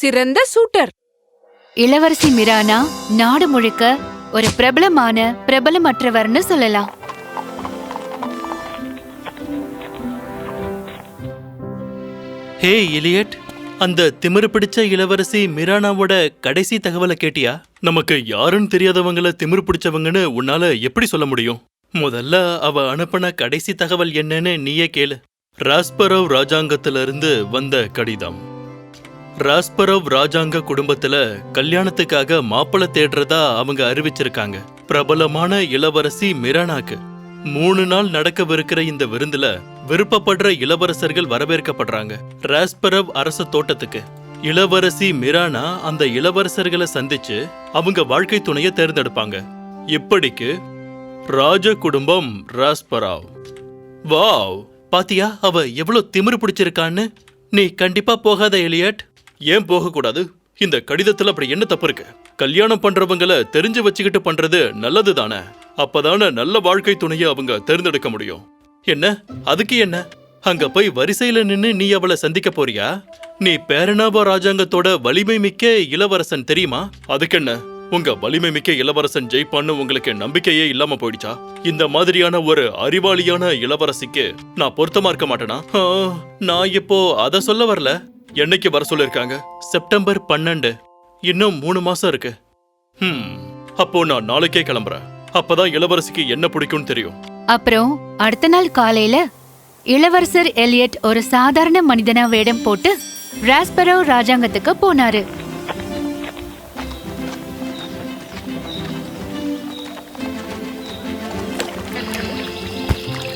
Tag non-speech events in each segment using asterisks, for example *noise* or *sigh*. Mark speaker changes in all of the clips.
Speaker 1: சிறந்த சூட்டர்.
Speaker 2: இளவரசி மிரானா நாடு முழுக்க ஒரு பிரபலமான பிரபலமற்றவர்னு சொல்லலாம்.
Speaker 3: ஹே இலியட் அந்த திமிரு பிடிச்ச இளவரசி மிரானாவோட கடைசி தகவலை கேட்டியா? நமக்கு யாருன்னு தெரியாதவங்கள திமிரு பிடிச்சவங்கன்னு உன்னால எப்படி சொல்ல முடியும்? முதல்ல அவ அனுப்பின கடைசி தகவல் என்னன்னு நீயே கேளு. ராஸ்பரவ் ராஜாங்கத்துல இருந்து வந்த கடிதம். ராஸ்பரவ் ராஜாங்க குடும்பத்துல கல்யாணத்துக்காக மாப்பிள்ள தேடுறதா அவங்க அறிவிச்சிருக்காங்க. பிரபலமான இளவரசி மிரானாக்கு. மூணு நாள் நடக்கவிருக்கிற இந்த விருந்துல விருப்பப்படுற இளவரசர்கள் வரவேற்கப்படுறாங்க. ராஸ்பரவ் அரச தோட்டத்துக்கு. இளவரசி மிரானா அந்த இளவரசர்களை சந்திச்சு அவங்க வாழ்க்கை துணையை தேர்ந்தெடுப்பாங்க. இப்படிக்கு ராஜ குடும்பம் ராஸ்பராவ். வாவ்! பாத்தியா அவ எவ்வளவு திமிரு பிடிச்சிருக்கான்னு? நீ கண்டிப்பா போகாத எலியட். ஏன் போகக்கூடாது? இந்த கடிதத்துல அப்படி என்ன தப்பு இருக்கு? கல்யாணம் பண்றவங்கள தெரிஞ்சு வச்சுக்கிட்டு பண்றது நல்லது தானே அப்பதானே நல்ல வாழ்க்கை துணையை அவங்க தேர்ந்தெடுக்க முடியும். என்ன? அதுக்கு என்ன? அங்க போய் வரிசையில நின்னு நீ அவளை சந்திக்க போறியா? நீ பேரணாபா ராஜாங்கத்தோட வலிமை மிக்க இளவரசன் தெரியுமா? அதுக்கு என்ன? உங்க வலிமை மிக்க இளவரசன் ஜெயிப்பான்னு உங்களுக்கு நம்பிக்கையே இல்லாம போயிடுச்சா? இந்த மாதிரியான ஒரு அறிவாளியான இளவரசிக்கு நான் பொருத்தமா இருக்க மாட்டேனா? ஆ, நான் இப்போ அதை சொல்ல வரல. என்னைக்கு வர சொல்லிருக்காங்க செப்டம்பர் பன்னெண்டு. இன்னும் மூணு மாசம் இருக்கு. ஹம் அப்போ நான் நாளைக்கே கிளம்புறேன். அப்பதான் இளவரசிக்கு என்ன பிடிக்கும்னு தெரியும்.
Speaker 2: அப்புறம் அடுத்த நாள் காலையில இளவரசர் எலியட் ஒரு சாதாரண மனிதனா வேடம் போட்டு ராஸ்பரோ ராஜாங்கத்துக்கு போனாரு.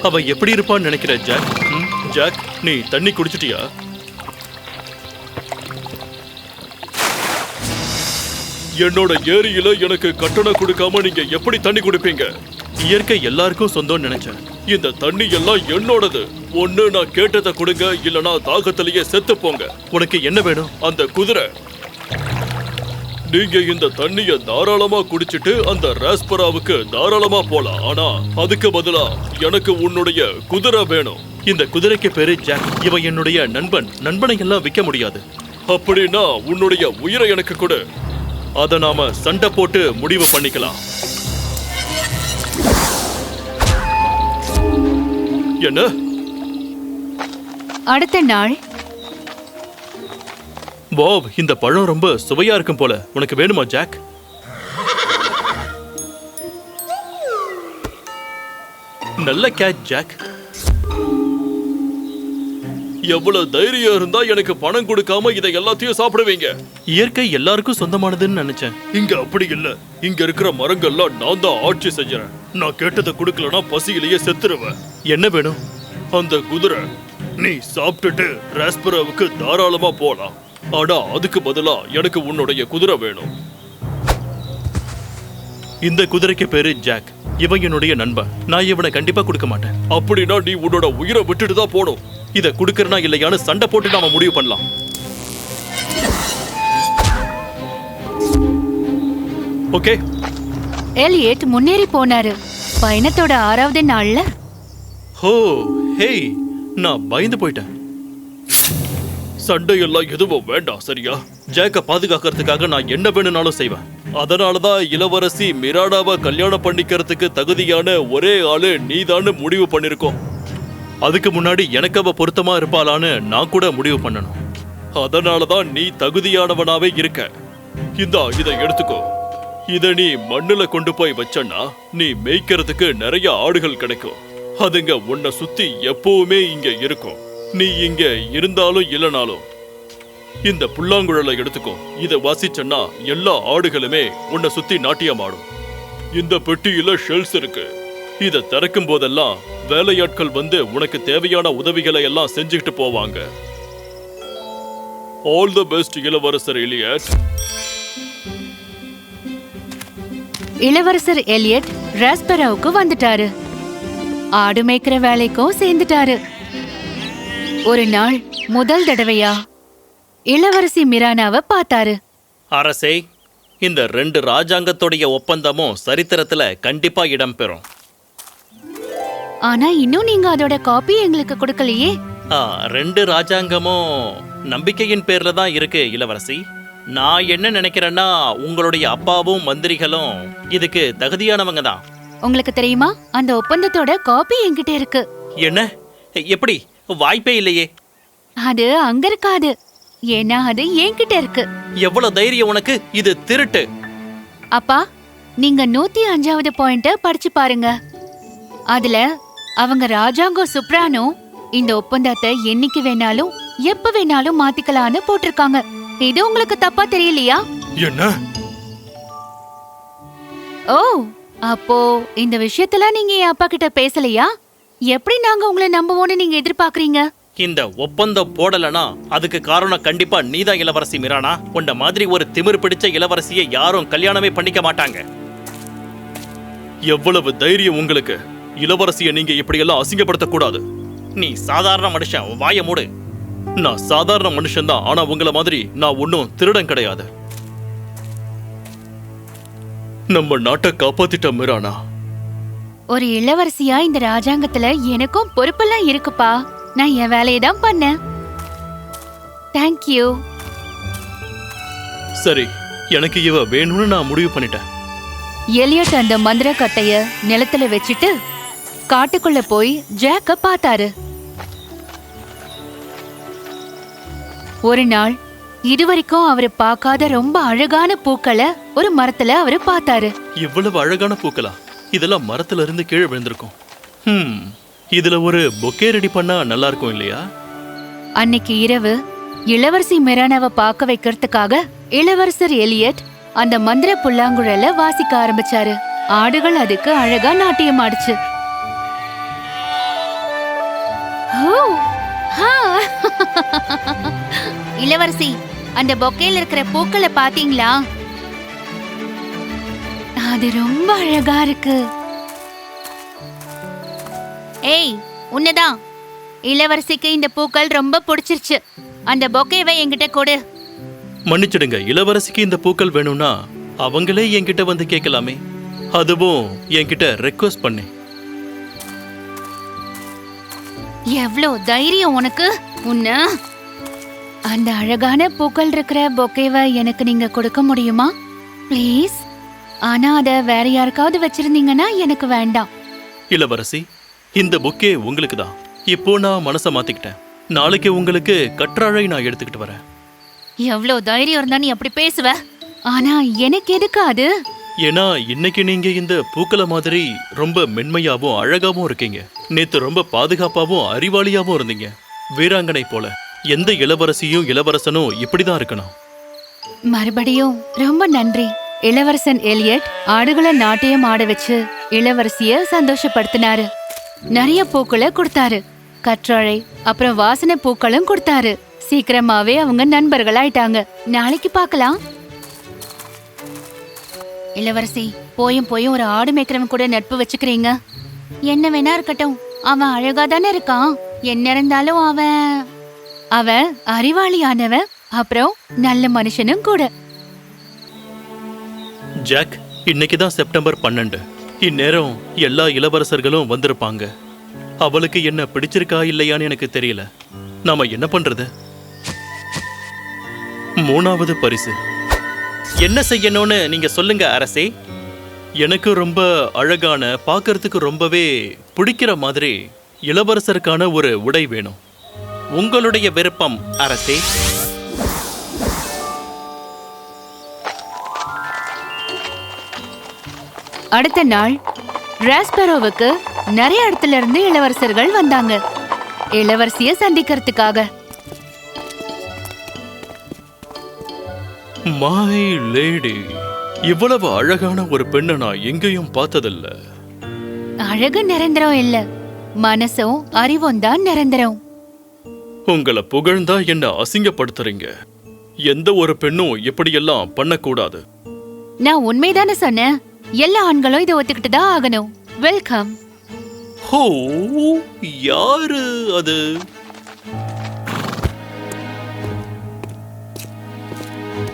Speaker 3: அவ எப்படி இருப்பான்னு நினைக்கிற ஜாக்? ம், ஜாக் நீ தண்ணி குடிச்சிட்டியா? என்னோட ஏரியில எனக்கு கட்டணம் கொடுக்காம நீங்க எப்படி தண்ணி குடிப்பீங்க? இயற்கை எல்லாருக்கும் சொந்தம்னு நினைச்சேன். இந்த தண்ணி எல்லாம் என்னோடது. ஒண்ணு நான் கேட்டதை கொடுங்க இல்லனா தாகத்திலேயே செத்து போங்க. உனக்கு என்ன வேணும்? அந்த குதிரை. நீங்க இந்த தண்ணிய தாராளமா குடிச்சிட்டு அந்த ராஸ்பராவுக்கு தாராளமா போலாம். ஆனா அதுக்கு பதிலா எனக்கு உன்னுடைய குதிரை வேணும். இந்த குதிரைக்கு பேரு ஜாக். இவன் என்னுடைய நண்பன். நண்பனை எல்லாம் விற்க முடியாது. அப்படின்னா உன்னுடைய உயிரை எனக்கு கொடு. அத நாம சண்டை போட்டு முடிவு பண்ணிக்கலாம். என்ன?
Speaker 2: அடுத்த நாள்.
Speaker 3: பாப் இந்த பழம் ரொம்ப சுவையா இருக்கும் போல. உனக்கு வேணுமா ஜாக்? நல்ல கேட் ஜாக். எவ்வளவு தைரியம் இருந்தா எனக்கு பணம் கொடுக்காம இதை எல்லாத்தையும் சாப்பிடுவீங்க? இயற்கை எல்லாருக்கும் சொந்தமானதுன்னு நினைச்சேன். இங்க அப்படி இல்ல. இங்க இருக்கிற மரங்கள்லாம் நான் தான் ஆட்சி செஞ்சறேன். நான் கேட்டதை கொடுக்கலனா பசியிலேயே செத்துருவேன். என்ன வேணும்? அந்த குதிரை. நீ சாப்பிட்டுட்டு ராஸ்பராவுக்கு தாராளமா போலாம். ஆனா அதுக்கு பதிலா எனக்கு உன்னுடைய குதிரை வேணும். இந்த குதிரைக்கு பேரு ஜாக். இவன் என்னுடைய நண்பன். நான் இவனை கண்டிப்பா கொடுக்க மாட்டேன். அப்படின்னா நீ உன்னோட உயிரை விட்டுட்டு தான் போகணும். இத குடுக்கறனா இல்லையான்னு சண்டை போட்டு நாம முடிவு பண்ணலாம். ஓகே.
Speaker 2: எலியட் முன்னேறி போனாரு. பயணத்தோட ஆறாவது நாள்ல?
Speaker 3: ஹோ ஹேய் நான் பயந்து போயிட்டேன். சண்டையெல்லாம் எதுவும் வேண்டாம் சரியா? ஜேக்க பாதுகாக்கிறதுக்காக நான் என்ன வேணும்னாலும் செய்வேன். அதனாலதான் இளவரசி மிராடாவை கல்யாணம் பண்ணிக்கிறதுக்கு தகுதியான ஒரே ஆளு நீதான்னு முடிவு பண்ணிருக்கோம். அதுக்கு முன்னாடி எனக்கு அவ பொருத்தமா இருப்பாளான்னு நான் கூட முடிவு பண்ணணும். அதனாலதான் நீ தகுதியானவனாவே இருக்க. இந்தா இதை எடுத்துக்கோ. இதை நீ மண்ணுல கொண்டு போய் வச்சன்னா நீ மேய்க்கிறதுக்கு நிறைய ஆடுகள் கிடைக்கும். அதுங்க உன்னை சுத்தி எப்பவுமே இங்க இருக்கும். நீ இங்க இருந்தாலும் இல்லைனாலும் இந்த புல்லாங்குழலை எடுத்துக்கோ. இத வாசிச்சன்னா எல்லா ஆடுகளுமே உன்னை சுத்தி நாட்டியம் ஆடும். இந்த பெட்டியில ஷெல்ஸ் இருக்கு. இத திறக்கும் போதெல்லாம் வேலையாட்கள் வந்து உனக்கு தேவையான உதவிகளை எல்லாம் செஞ்சுக்கிட்டு போவாங்க. ஆல் த பெஸ்ட் இளவரசர் எலியட்.
Speaker 2: இளவரசர் எலியட் ராஸ்பராவுக்கு வந்துட்டாரு. ஆடு மேய்க்கிற வேலைக்கும் சேர்ந்துட்டாரு. ஒரு நாள் முதல் தடவையா? இளவரசி மிரானாவை பார்த்தாரு.
Speaker 3: அரசே இந்த ரெண்டு ராஜாங்கத்துடைய ஒப்பந்தமும் சரித்திரத்துல கண்டிப்பா இடம்பெறும்.
Speaker 2: ஆனா இன்னும் நீங்க அதோட காப்பி எங்களுக்கு கொடுக்கலையே.
Speaker 3: ஆ, ரெண்டு ராஜாங்கமும் நம்பிக்கையின் பேர்ல தான் இருக்கு இளவரசி. நான் என்ன நினைக்கிறேன்னா உங்களுடைய அப்பாவும் மந்திரிகளும் இதுக்கு தகுதியானவங்க தான்.
Speaker 2: உங்களுக்கு தெரியுமா? அந்த ஒப்பந்தத்தோட காப்பி என்கிட்ட இருக்கு.
Speaker 3: என்ன? எப்படி? வாய்ப்பே இல்லையே.
Speaker 2: அது அங்க இருக்காது. ஏன்னா அது என்கிட்ட இருக்கு.
Speaker 3: எவ்வளவு தைரியம் உனக்கு? இது திருட்டு.
Speaker 2: அப்பா நீங்க நூத்தி அஞ்சாவது பாயிண்ட படிச்சு பாருங்க. அதுல அவங்க ராஜாங்கோ சுப்ரானோ இந்த ஒப்பந்தத்தை என்னைக்கு வேணாலும் எப்ப வேணாலும் மாத்திக்கலாம்னு போட்டிருக்காங்க. இது உங்களுக்கு தப்பா தெரியலையா?
Speaker 3: என்ன?
Speaker 2: ஓ அப்போ இந்த விஷயத்துல நீங்க என் அப்பா கிட்ட பேசலையா? எப்படி நாங்க உங்களை நம்புவோம்னு நீங்க எதிர்பார்க்கறீங்க?
Speaker 3: இந்த ஒப்பந்தம் போடலனா அதுக்கு காரணம் கண்டிப்பா நீதான் இளவரசி மிரானா? உன்ன மாதிரி ஒரு திமிர் பிடிச்ச இளவரசியை யாரும் கல்யாணமே பண்ணிக்க மாட்டாங்க. எவ்வளவு தைரியம் உங்களுக்கு? இளவரசியை நீங்க இப்படியெல்லாம் அசிங்கப்படுத்த கூடாது நீ சாதாரண மனுஷன் வாய மூடு. நான் சாதாரண மனுஷன் தான் ஆனா உங்களை மாதிரி நான் ஒன்னும் திருடன் கிடையாது. நம்ம நாட்டை காப்பாத்திட்ட மிரானா?
Speaker 2: ஒரு இளவரசியா இந்த ராஜாங்கத்துல எனக்கும் பொறுப்பெல்லாம் இருக்குப்பா. நான் என் வேலையை தான் பண்ணேன். தேங்க்யூ
Speaker 3: சரி எனக்கு இவ வேணும்னு நான் முடிவு பண்ணிட்டேன்.
Speaker 2: எலியட் அந்த மந்திர கட்டைய நிலத்துல வச்சுட்டு காட்டுக்குள்ள போய் ஜாக்க பார்த்தாரு. ஒரு நாள் இதுவரைக்கும் அவரு பார்க்காத ரொம்ப அழகான பூக்களை ஒரு மரத்துல அவரு பார்த்தாரு.
Speaker 3: இவ்வளவு அழகான பூக்களா? இதெல்லாம் மரத்துல இருந்து கீழே விழுந்திருக்கும். இதுல ஒரு பொக்கே ரெடி பண்ணா நல்லா இருக்கும் இல்லையா?
Speaker 2: அன்னைக்கு இரவு இளவரசி மிரானாவை பார்க்க வைக்கிறதுக்காக இளவரசர் எலியட் அந்த மந்திர புல்லாங்குழல வாசிக்க ஆரம்பிச்சாரு. ஆடுகள் அதுக்கு அழகா நாட்டியம் ஆடுச்சு. ஓ, ஹா. இளவரசி அந்த பொக்கையில இருக்கிற பூக்களை பாத்தீங்களா அது ரொம்ப அழகா இருக்கு. ஏய் உன்னதான். இளவரசிக்கு இந்த பூக்கள் ரொம்ப பிடிச்சிருச்சு. அந்த பொக்கேவை என்கிட்ட கொடு.
Speaker 3: மன்னிச்சிடுங்க இளவரசிக்கு இந்த பூக்கள் வேணும்னா அவங்களே என்கிட்ட வந்து கேட்கலாமே. அதுவும் என்கிட்ட ரெக்வஸ்ட் பண்ணி.
Speaker 2: எவ்ளோ தைரியம் உனக்கு? உன்ன? அந்த அழகான பூக்கள் இருக்கிற பொக்கேவை எனக்கு நீங்க கொடுக்க முடியுமா? ப்ளீஸ் ஆனா அத வேற யாருக்காவது வச்சிருந்தீங்கன்னா எனக்கு வேண்டாம்.
Speaker 3: இளவரசி இந்த புக்கே உங்களுக்கு தான் இப்போ நான் மனசை மாத்திக்கிட்டேன். நாளைக்கு உங்களுக்கு கற்றாழை நான் எடுத்துக்கிட்டு வரேன்.
Speaker 2: எவ்ளோ தைரியம் இருந்தா நீ அப்படி பேசுவ? ஆனா எனக்கு எதுக்கு அது?
Speaker 3: ஏன்னா இன்னைக்கு நீங்க இந்த பூக்களை மாதிரி ரொம்ப மென்மையாவும் அழகாவும் இருக்கீங்க. நேத்து ரொம்ப பாதுகாப்பாவும் அறிவாளியாவும் இருந்தீங்க. வீராங்கனை போல. எந்த இளவரசியும் இளவரசனும் இப்படிதான் இருக்கணும்.
Speaker 2: மறுபடியும் ரொம்ப நன்றி. இளவரசன் எலியட் ஆடுகளை நாட்டியம் ஆட வச்சு இளவரசிய சந்தோஷப்படுத்தினாரு. நிறைய பூக்களை கொடுத்தாரு. கற்றாழை அப்புறம் வாசனை பூக்களும் கொடுத்தாரு. சீக்கிரமாவே அவங்க நண்பர்களாயிட்டாங்க நாளைக்கு பார்க்கலாம். இளவரசி போயும் போயும் ஒரு ஆடு மேய்க்கிறவன் கூட நட்பு வச்சுக்கிறீங்க. என்ன வேணா இருக்கட்டும். அவன் அழகா தானே இருக்கான். என்ன இருந்தாலும் அவன் அவன் அறிவாளியானவன் அப்புறம் நல்ல மனுஷனும் கூட.
Speaker 3: ஜாக் இன்னைக்கு தான் செப்டம்பர் பன்னெண்டு. இந்நேரம் எல்லா இளவரசர்களும் வந்திருப்பாங்க. அவளுக்கு என்ன பிடிச்சிருக்கா இல்லையான்னு எனக்கு தெரியல. நாம என்ன பண்றது? மூணாவது பரிசு. என்ன செய்யணும்னு நீங்க சொல்லுங்க அரசே. எனக்கு ரொம்ப அழகான பார்க்கறதுக்கு ரொம்பவே பிடிக்கிற மாதிரி இளவரசருக்கான ஒரு உடை வேணும். உங்களுடைய விருப்பம் அரசே.
Speaker 2: அடுத்த நாள் ராஸ்பரோவுக்கு நிறைய இடத்துல இருந்து இளவரசர்கள் வந்தாங்க. இளவரசிய சந்திக்கிறதுக்காக.
Speaker 3: மை லேடி இவ்வளவு அழகான ஒரு பெண்ணை நான் எங்கேயும் பார்த்ததில்ல.
Speaker 2: அழகு நிரந்தரம் இல்ல. மனசும் அறிவும் தான் நிரந்தரம்.
Speaker 3: உங்களை புகழ்ந்தா என்ன அசிங்கப்படுத்துறீங்க. எந்த ஒரு பெண்ணும் இப்படியெல்லாம் பண்ணக்கூடாது.
Speaker 2: நான் உண்மைதானே சொன்னேன்? எல்லா ஆண்களும் இதை ஒத்துக்கிட்டு தான் ஆகணும். வெல்கம்
Speaker 3: ஹோ யாரு அது?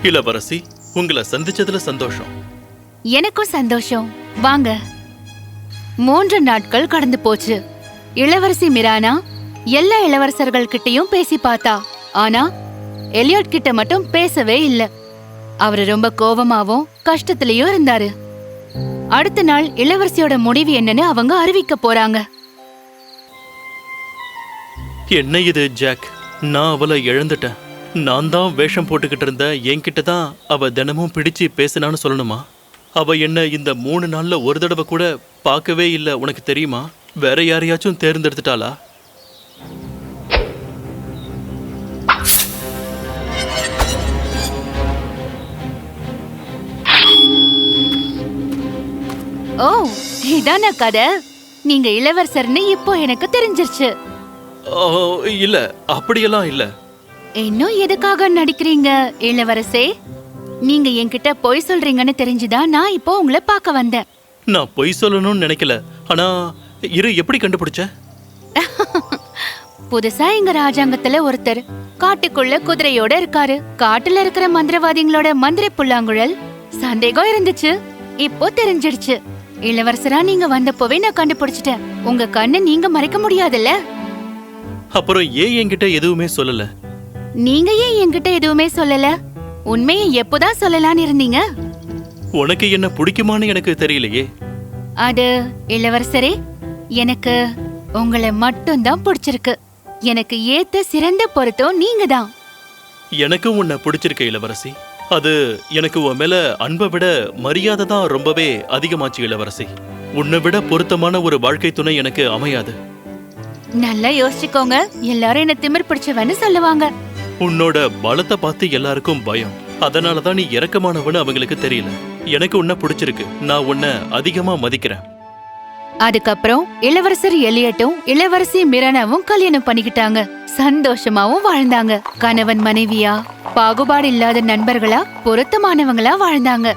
Speaker 3: இளவரசி உங்களை சந்திச்சதுல சந்தோஷம்.
Speaker 2: எனக்கும் சந்தோஷம். வாங்க. மூன்று நாட்கள் கடந்து போச்சு. இளவரசி மிரானா எல்லா இளவரசர்கள் கிட்டயும் பேசி பார்த்தா. ஆனா எலியட் கிட்ட மட்டும் பேசவே இல்ல. அவரு ரொம்ப கோவமாவும் கஷ்டத்திலயும் இருந்தாரு. அடுத்த நாள் இளவரசியோட முடிவு என்னன்னு அவங்க அறிவிக்க போறாங்க.
Speaker 3: என்ன இது ஜாக்? நான் அவளை இழந்துட்டேன். நான் தான் வேஷம் போட்டுக்கிட்டு இருந்த என்கிட்ட தான் அவ தினமும் பிடிச்சு பேசினான்னு சொல்லணுமா? அவ என்ன இந்த மூணு நாள்ல ஒரு தடவை கூட பார்க்கவே இல்லை உனக்கு தெரியுமா? வேற யாரையாச்சும் தேர்ந்தெடுத்துட்டாளா?
Speaker 2: ஓ இதான கதை? நீங்க இளவரசர்னு இப்போ எனக்கு தெரிஞ்சிருச்சு.
Speaker 3: இல்ல அப்படியெல்லாம் இல்ல.
Speaker 2: இன்னும் எதுக்காக நடிக்கிறீங்க இளவரசே? நீங்க என்கிட்ட பொய் சொல்றீங்கன்னு தெரிஞ்சுதான் நான் இப்போ உங்களை பார்க்க வந்தேன்.
Speaker 3: நான் பொய் சொல்லணும்னு நினைக்கல. ஆனா இரு எப்படி கண்டுபிடிச்ச? *laughs*
Speaker 2: புதுசா எங்க ராஜாங்கத்துல ஒருத்தர். காட்டுக்குள்ள குதிரையோட இருக்காரு. காட்டுல இருக்கிற மந்திரவாதிகளோட மந்திர புல்லாங்குழல். சந்தேகம் இருந்துச்சு. இப்போ தெரிஞ்சிடுச்சு இளவரசரா நீங்க வந்தப்போவே நான் கண்டுபிடிச்சிட்டேன். உங்க கண்ணை நீங்க மறைக்க முடியாதுல்ல?
Speaker 3: அப்புறம் ஏன் என்கிட்ட எதுவுமே சொல்லல?
Speaker 2: நீங்க ஏன் என்கிட்ட எதுவுமே சொல்லல? உண்மையை எப்போதான் சொல்லலாம்னு இருந்தீங்க?
Speaker 3: உனக்கு என்ன பிடிக்குமான்னு எனக்கு தெரியலையே.
Speaker 2: அது இளவரசரே எனக்கு உங்களை மட்டும்தான் பிடிச்சிருக்கு. எனக்கு ஏத்த சிறந்த பொருத்தம் நீங்க தான்
Speaker 3: எனக்கும் உன்னை பிடிச்சிருக்க இளவரசி. அது எனக்கு உன் மேல அன்பை விட மரியாதை தான் ரொம்பவே அதிகமாச்சு இளவரசி. உன்னை விட பொருத்தமான ஒரு வாழ்க்கை துணை எனக்கு அமையாது.
Speaker 2: நல்லா யோசிச்சுக்கோங்க. எல்லாரும் என்ன திமிர் பிடிச்சவன்னு சொல்லுவாங்க.
Speaker 3: உன்னோட பலத்தை பார்த்து எல்லாருக்கும் பயம். அதனால தான் நீ இறக்கமானவன்னு அவங்களுக்கு தெரியல. எனக்கு உன்னை பிடிச்சிருக்கு. நான் உன்னை அதிகமா மதிக்கிறேன்.
Speaker 2: அதுக்கப்புறம் இளவரசர் எலியட்டும் இளவரசி மிரனாவும் கல்யாணம் பண்ணிக்கிட்டாங்க. சந்தோஷமாவும் வாழ்ந்தாங்க. கணவன் மனைவியா? பாகுபாடு இல்லாத நண்பர்களா பொருத்தமானவங்களா வாழ்ந்தாங்க.